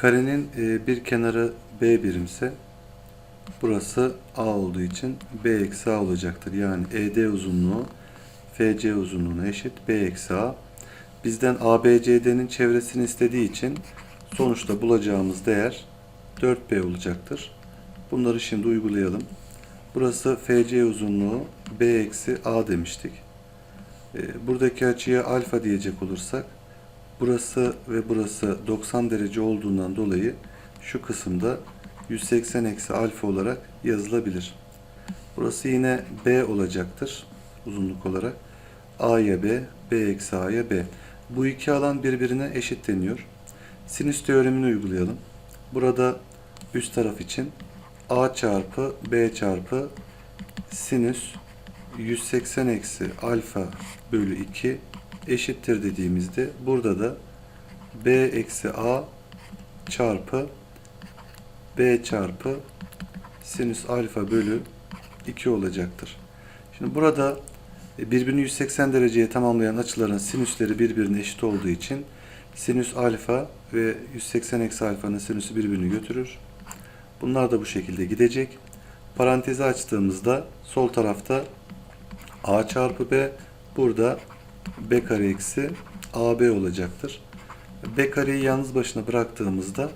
Karenin e, bir kenarı B birimse burası A olduğu için B eksi A olacaktır. Yani ED uzunluğu FC uzunluğuna eşit B eksi A. Bizden ABCD'nin çevresini istediği için sonuçta bulacağımız değer 4B olacaktır. Bunları şimdi uygulayalım. Burası FC uzunluğu B eksi A demiştik. E, Buradaki açıya alfa diyecek olursak burası ve burası 90 derece olduğundan dolayı şu kısımda 180 eksi alfa olarak yazılabilir. Burası yine B olacaktır uzunluk olarak. A'ya B, B eksi A'ya B. Bu iki alan birbirine eşit deniyor. Sinüs teoremini uygulayalım. Burada üst taraf için A çarpı B çarpı sinüs 180 eksi alfa bölü 2 eşittir dediğimizde burada da B eksi A çarpı B çarpı sinüs alfa bölü 2 olacaktır. Şimdi burada e, birbirini 180 dereceye tamamlayan açıların sinüsleri birbirine eşit olduğu için sinüs alfa ve 180 eksi alfanın sinüsü birbirini götürür. Bunlar da bu şekilde gidecek. Parantezi açtığımızda sol tarafta a çarpı b burada b kare eksi ab olacaktır. b kareyi yalnız başına bıraktığımızda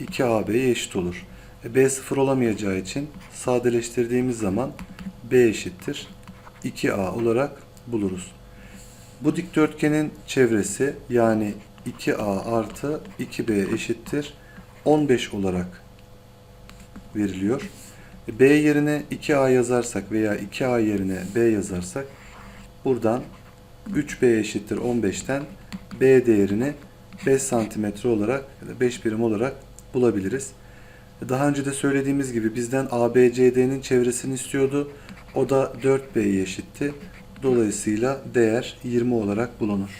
2ab'ye eşit olur. E, b sıfır olamayacağı için sadeleştirdiğimiz zaman b eşittir 2a olarak buluruz. Bu dikdörtgenin çevresi yani 2a artı 2b eşittir 15 olarak veriliyor. B yerine 2A yazarsak veya 2A yerine B yazarsak buradan 3B eşittir 15'ten B değerini 5 santimetre olarak ya da 5 birim olarak bulabiliriz. Daha önce de söylediğimiz gibi bizden ABCD'nin çevresini istiyordu. O da 4B'ye eşitti. Dolayısıyla değer 20 olarak bulunur.